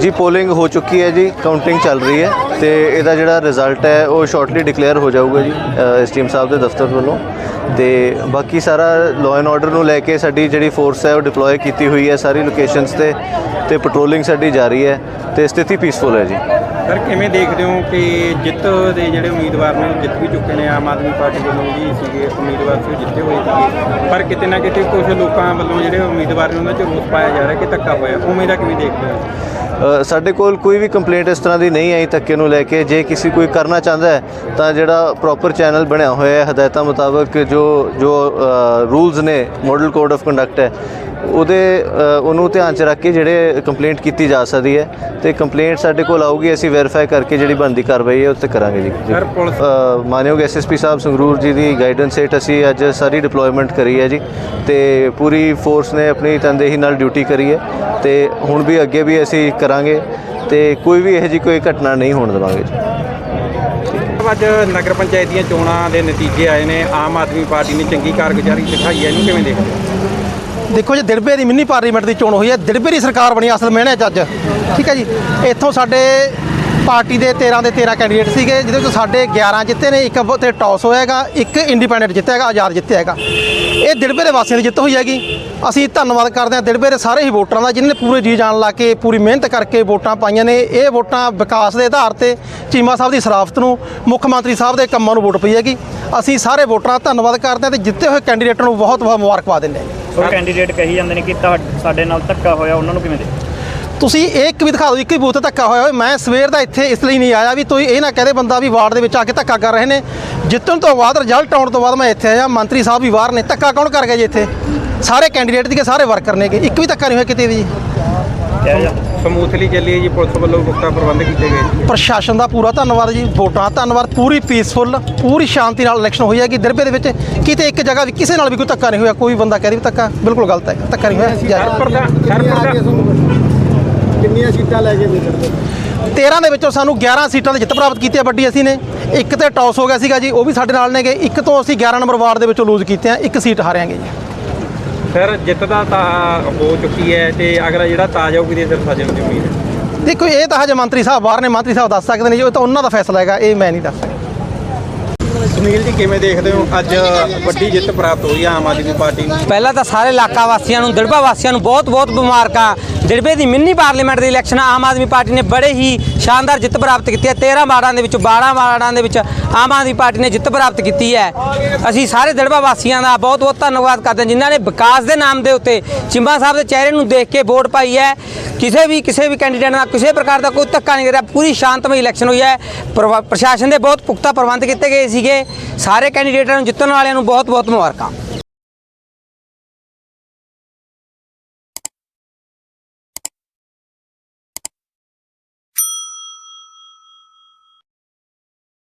ਜੀ ਪੋਲਿੰਗ ਹੋ ਚੁੱਕੀ ਹੈ ਜੀ ਕਾਊਂਟਿੰਗ ਚੱਲ ਰਹੀ ਹੈ ਤੇ ਇਹਦਾ ਜਿਹੜਾ ਰਿਜ਼ਲਟ ਹੈ, ਉਹ ਸ਼ਾਰਟਲੀ ਡਿਕਲੇਅਰ ਹੋ ਜਾਊਗਾ ਜੀ ਐਸਟੀਐਮ ਸਾਹਿਬ ਦੇ ਦਫ਼ਤਰ ਵੱਲੋਂ। ਤੇ ਬਾਕੀ ਸਾਰਾ ਲਾਅ ਐਂਡ ਆਰਡਰ ਨੂੰ ਲੈ ਕੇ ਸਾਡੀ ਜਿਹੜੀ ਫੋਰਸ ਹੈ, ਉਹ ਡਿਪਲੋਏ ਕੀਤੀ ਹੋਈ ਹੈ ਸਾਰੀ ਲੋਕੇਸ਼ਨਸ ਤੇ ਤੇ ਪੈਟਰੋਲਿੰਗ ਸਾਡੀ ਜਾਰੀ ਹੈ ਤੇ ਸਥਿਤੀ ਪੀਸਫੁਲ ਹੈ ਜੀ। ਸਰ ਕਿਵੇਂ ਦੇਖਦੇ ਹੋ ਕਿ ਜਿੱਤ ਦੇ ਜਿਹੜੇ ਉਮੀਦਵਾਰ ਨੇ, ਉਹ ਜਿੱਤ ਵੀ ਚੁੱਕੇ ਨੇ ਆਮ ਆਦਮੀ ਪਾਰਟੀ ਵੱਲੋਂ ਵੀ ਸੀਗੇ, ਉਮੀਦਵਾਰ ਸੀ, ਉਹ ਜਿੱਤੇ ਹੋਏ ਸੀਗੇ। ਪਰ ਕਿਤੇ ਨਾ ਕਿਤੇ ਕੁਝ ਲੋਕਾਂ ਵੱਲੋਂ ਜਿਹੜੇ ਉਮੀਦਵਾਰ ਨੇ, ਉਹਨਾਂ 'ਚ ਰੋਸ ਪਾਇਆ ਜਾ ਰਿਹਾ ਕਿ ਧੱਕਾ ਹੋਇਆ। ਉਵੇਂ ਦਾ ਕਿਵੇਂ ਦੇਖਦੇ ਹੋ? ਸਾਡੇ ਕੋਲ ਕੋਈ ਵੀ ਕੰਪਲੇਂਟ ਇਸ ਤਰ੍ਹਾਂ ਦੀ ਨਹੀਂ ਆਈ ਧੱਕੇ ਨੂੰ ਲੈ ਕੇ। ਜੇ ਕਿਸੇ ਕੋਈ ਕਰਨਾ ਚਾਹੁੰਦਾ ਹੈ, ਤਾਂ ਜਿਹੜਾ ਪ੍ਰੋਪਰ ਚੈਨਲ ਬਣਿਆ ਹੋਇਆ ਹੈ, ਹਦਾਇਤਾਂ ਮੁਤਾਬਕ ਜੋ ਜੋ ਰੂਲਸ ਨੇ ਮਾਡਲ ਕੋਡ ਆਫ ਕੰਡਕਟ ਹੈ ਉਹਦੇ ਉਹਨੂੰ ਧਿਆਨ 'ਚ ਰੱਖ ਕੇ ਜਿਹੜੇ ਕੰਪਲੇਂਟ ਕੀਤੀ ਜਾ ਸਕਦੀ ਹੈ ਤੇ ਕੰਪਲੇਂਟ ਸਾਡੇ ਕੋਲ ਆਊਗੀ ਅਸੀਂ ਵੈਰੀਫਾਈ ਕਰਕੇ ਜਿਹੜੀ ਬਣਦੀ ਕਾਰਵਾਈ ਹੈ ਉੱਤੇ ਕਰਾਂਗੇ ਜੀ। ਸਰ ਪੁਲਿਸ ਮਾਨਯੋਗ ਐਸਐਸਪੀ ਸਾਹਿਬ ਸੰਗਰੂਰ ਜੀ ਦੀ ਗਾਈਡੈਂਸ ਹੇਠ ਅਸੀਂ ਅੱਜ ਸਾਰੀ ਡਿਪਲੋਇਮੈਂਟ ਕਰੀ ਹੈ ਜੀ ਤੇ ਪੂਰੀ ਫੋਰਸ ਨੇ ਆਪਣੀ ਤਨਦੇਹੀ ਨਾਲ ਡਿਊਟੀ ਕਰੀ ਹੈ ਤੇ ਹੁਣ ਵੀ ਅੱਗੇ ਵੀ ਅਸੀਂ ਕਰਾਂਗੇ ਤੇ ਕੋਈ ਵੀ ਇਹੋ ਜਿਹੀ ਕੋਈ ਘਟਨਾ ਨਹੀਂ ਹੋਣ ਦੇਵਾਂਗੇ ਜੀ। ਅੱਜ ਨਗਰ ਪੰਚਾਇਤ ਦੀਆਂ ਚੋਣਾਂ ਦੇ ਨਤੀਜੇ ਆਏ ਨੇ ਆਮ ਆਦਮੀ ਪਾਰਟੀ ਨੇ ਚੰਗੀ ਕਾਰਗੁਜ਼ਾਰੀ ਦਿਖਾਈ ਹੈ ਇਹਨੂੰ ਕਿਵੇਂ ਦੇਖਦੇ ਹੋ? ਦੇਖੋ ਜੀ, ਦਿੜਬੇ ਦੀ ਮਿੰਨੀ ਪਾਰਲੀਮੈਂਟ ਦੀ ਚੋਣ ਹੋਈ ਹੈ। ਦਿੜਬੇ ਦੀ ਸਰਕਾਰ ਬਣੀ ਅਸਲ ਮਹਿਣੇ ਚ ਅੱਜ। ਠੀਕ ਹੈ ਜੀ? ਇੱਥੋਂ ਸਾਡੇ ਪਾਰਟੀ ਦੇ 13 ਦੇ 13 ਕੈਂਡੀਡੇਟ ਸੀਗੇ, ਜਿਹਦੇ ਵਿੱਚ ਸਾਡੇ 11 ਜਿੱਤੇ ਨੇ, ਇੱਕ ਤੇ ਟਾਸ ਹੋਇਆਗਾ ਇੱਕ ਇੰਡੀਪੈਂਡੈਂਟ ਜਿੱਤਿਆ ਹੈਗਾ, ਆਜ਼ਾਦ ਜਿੱਤਿਆ ਹੈਗਾ। ਇਹ ਦਿੜਬੇ ਦੇ ਵਾਸੀਆਂ ਦੀ ਜਿੱਤ ਹੋਈ ਹੈਗੀ। ਅਸੀਂ ਧੰਨਵਾਦ ਕਰਦੇ ਹਾਂ ਦਿੜਬੇ ਦੇ ਸਾਰੇ ਹੀ ਵੋਟਰਾਂ ਦਾ, ਜਿਨ੍ਹਾਂ ਨੇ ਪੂਰੇ ਜੀ ਜਾਨ ਲਾ ਕੇ, ਪੂਰੀ ਮਿਹਨਤ ਕਰਕੇ ਵੋਟਾਂ ਪਾਈਆਂ ਨੇ। ਇਹ ਵੋਟਾਂ ਵਿਕਾਸ ਦੇ ਆਧਾਰ ਤੇ ਚੀਮਾ ਸਾਹਿਬ ਦੀ ਸਰਾਫਤ ਨੂੰ, ਮੁੱਖ ਮੰਤਰੀ ਸਾਹਿਬ ਦੇ ਕੰਮਾਂ ਨੂੰ ਵੋਟ ਪਈ ਹੈਗੀ। ਅਸੀਂ ਸਾਰੇ ਵੋਟਰਾਂ ਦਾ ਧੰਨਵਾਦ ਕਰਦੇ ਹਾਂ ਤੇ ਜਿੱਤੇ ਹੋਏ ਕੈਂਡੀਡੇਟ ਨੂੰ ਬਹੁਤ ਬਹੁਤ ਮੁਬਾਰਕਬਾਦ ਦਿੰਦੇ ਹਾਂ। ਉਹ ਕੈਂਡੀਡੇਟ ਕਹੀ ਜਾਂਦੇ ਨੇ ਕਿ ਸਾਡੇ ਨਾਲ ਧੱਕਾ ਹੋਇਆ ਉਹਨਾਂ ਨੂੰ ਕਿਵੇਂ ਦੇ? ਤੁਸੀਂ ਇਹ ਇੱਕ ਵੀ ਦਿਖਾ ਦਿਓ ਇੱਕ ਵੀ ਬੂਥ ਤੇ ਧੱਕਾ ਹੋਇਆ ਹੋਵੇ ਮੈਂ ਸਵੇਰ ਦਾ ਇੱਥੇ ਇਸ ਲਈ ਨਹੀਂ ਆਇਆ ਵੀ ਤੁਸੀਂ ਇਹ ਨਾ ਕਹਦੇ ਬੰਦਾ ਵੀ ਵਾਰਡ ਦੇ ਵਿੱਚ ਆ ਕੇ ਧੱਕਾ ਕਰ ਰਹੇ ਨੇ। ਜਿੱਤਣ ਤੋਂ ਬਾਅਦ ਰਿਜ਼ਲਟ ਆਉਣ ਤੋਂ ਬਾਅਦ ਮੈਂ ਇੱਥੇ ਆਇਆ ਮੰਤਰੀ ਸਾਹਿਬ ਵੀ ਬਾਹਰ ਨੇ। ਧੱਕਾ ਕੌਣ ਕਰ ਗਿਆ ਜੀ ਇੱਥੇ? ਸਾਰੇ ਕੈਂਡੀਡੇਟ ਦੀ ਸਾਰੇ ਵਰਕਰ ਨੇਗੇ। ਇੱਕ ਵੀ ਧੱਕਾ ਨਹੀਂ ਹੋਇਆ ਕਿਤੇ ਵੀ ਜੀ। ਕਿਹਾ ਜਾ ਸਮੂਥਲੀ ਚੱਲੀ ਹੈ ਜੀ ਪੁਲਿਸ ਵੱਲੋਂ ਪੁਖਤਾ ਪ੍ਰਬੰਧ ਕੀਤੇ ਗਏ ਪ੍ਰਸ਼ਾਸਨ ਦਾ ਪੂਰਾ ਧੰਨਵਾਦ ਜੀ ਵੋਟਾਂ ਦਾ ਧੰਨਵਾਦ ਪੂਰੀ ਪੀਸਫੁਲ ਪੂਰੀ ਸ਼ਾਂਤੀ ਨਾਲ ਇਲੈਕਸ਼ਨ ਹੋਈ ਹੈਗੀ ਦਿਰਬੇ ਦੇ ਵਿੱਚ ਕਿਤੇ ਇੱਕ ਜਗ੍ਹਾ ਵੀ ਕਿਸੇ ਨਾਲ ਵੀ ਕੋਈ ਧੱਕਾ ਨਹੀਂ ਹੋਇਆ ਕੋਈ ਬੰਦਾ ਕਹਦੇ ਵੀ ਧੱਕਾ ਬਿਲਕੁਲ ਗਲਤ ਹੈ ਧੱਕਾ ਨਹੀਂ ਹੋਇਆ ਕਿੰਨੀਆਂ ਸੀਟਾਂ ਲੈ ਕੇ ਵਿਚਰਦੇ 13 ਦੇ ਵਿੱਚੋਂ ਸਾਨੂੰ 11 ਸੀਟਾਂ ਦੀ ਜਿੱਤ ਪ੍ਰਾਪਤ ਕੀਤੀ ਹੈ ਵੱਡੀ ਅਸੀਂ ਨੇ। ਇੱਕ ਤੇ ਟਾਸ ਹੋ ਗਿਆ ਸੀਗਾ ਜੀ ਉਹ ਵੀ ਸਾਡੇ ਨਾਲ ਨੇਗੇ ਇੱਕ ਤੋਂ ਅਸੀਂ 11 ਨੰਬਰ ਵਾਰਡ ਦੇ ਵਿੱਚੋਂ ਲੂਜ਼ ਕੀਤੇ ਆ ਇੱਕ ਸੀਟ ਹਾਰਿਆਂਗੇ ਜੀ। ਸਰ ਜਿੱਤ ਦਾ ਤਾਂ ਹੋ ਚੁੱਕੀ ਹੈ ਤੇ ਅਗਲਾ ਜਿਹੜਾ ਤਾਜ ਆਊਗੀ ਦੇ ਸਿਰ ਸਾਜਣ ਦੀ ਉਮੀਦ ਹੈ। ਦੇਖੋ ਇਹ ਤਾਂ ਹਜੇ ਮੰਤਰੀ ਸਾਹਿਬ ਬਾਹਰ ਨੇ ਮੰਤਰੀ ਸਾਹਿਬ ਦੱਸ ਸਕਦੇ ਨੇ ਜੀ ਉਹ ਤਾਂ ਉਹਨਾਂ ਦਾ ਫੈਸਲਾ ਹੈਗਾ ਇਹ ਮੈਂ ਨਹੀਂ ਦੱਸ ਸਕਦਾ। ਸੁਨੀਲ ਜੀ ਕਿਵੇਂ ਦੇਖਦੇ ਹੋ? ਅੱਜ ਵੱਡੀ ਜਿੱਤ ਪ੍ਰਾਪਤ ਹੋਈ ਹੈ ਆਮ ਆਦਮੀ ਪਾਰਟੀ ਨੂੰ। ਪਹਿਲਾਂ ਤਾਂ ਸਾਰੇ ਇਲਾਕਾ ਵਾਸੀਆਂ ਨੂੰ ਦੜਬਾ ਵਾਸੀਆਂ ਨੂੰ ਬਹੁਤ-ਬਹੁਤ ਮੁਬਾਰਕਾਂ। ਦੜਬੇ ਦੀ ਮਿੰਨੀ ਪਾਰਲੀਮੈਂਟ ਦੀ ਇਲੈਕਸ਼ਨ ਆਮ ਆਦਮੀ ਪਾਰਟੀ ਨੇ ਬੜੇ ਹੀ ਸ਼ਾਨਦਾਰ ਜਿੱਤ ਪ੍ਰਾਪਤ ਕੀਤੀ ਹੈ। 13 ਵਾਰਡਾਂ ਦੇ ਵਿੱਚੋਂ 12 ਵਾਰਡਾਂ ਦੇ ਵਿੱਚ ਆਮ ਆਦਮੀ ਪਾਰਟੀ ਨੇ ਜਿੱਤ ਪ੍ਰਾਪਤ ਕੀਤੀ ਹੈ। ਅਸੀਂ ਸਾਰੇ ਦੜਬਾ ਵਾਸੀਆਂ ਦਾ ਬਹੁਤ-ਬਹੁਤ ਧੰਨਵਾਦ ਕਰਦੇ ਹਾਂ, ਜਿਨ੍ਹਾਂ ਨੇ ਵਿਕਾਸ ਦੇ ਨਾਮ ਦੇ ਉੱਤੇ ਚਿੰਬਾ ਸਾਹਿਬ ਦੇ ਚਿਹਰੇ ਨੂੰ ਦੇਖ ਕੇ ਵੋਟ ਪਾਈ ਹੈ। ਕਿਸੇ ਵੀ ਕਿਸੇ ਵੀ ਕੈਂਡੀਡੇਟ ਨਾਲ ਕਿਸੇ ਪ੍ਰਕਾਰ ਦਾ ਕੋਈ ਧੱਕਾ ਨਹੀਂ ਕਰਿਆ ਪੂਰੀ ਸ਼ਾਂਤਮਈ ਇਲੈਕਸ਼ਨ ਹੋਈ ਹੈ। ਪ੍ਰਵਾ- ਪ੍ਰਸ਼ਾਸਨ ਦੇ ਬਹੁਤ ਪੁਖਤਾ ਪ੍ਰਬੰਧ ਕੀਤੇ ਗਏ ਸੀਗੇ। ਸਾਰੇ ਕੈਂਡੀਡੇਟਾਂ ਨੂੰ ਜਿੱਤਣ ਵਾਲਿਆਂ ਨੂੰ ਬਹੁਤ-ਬਹੁਤ ਮੁਬਾਰਕਾਂ।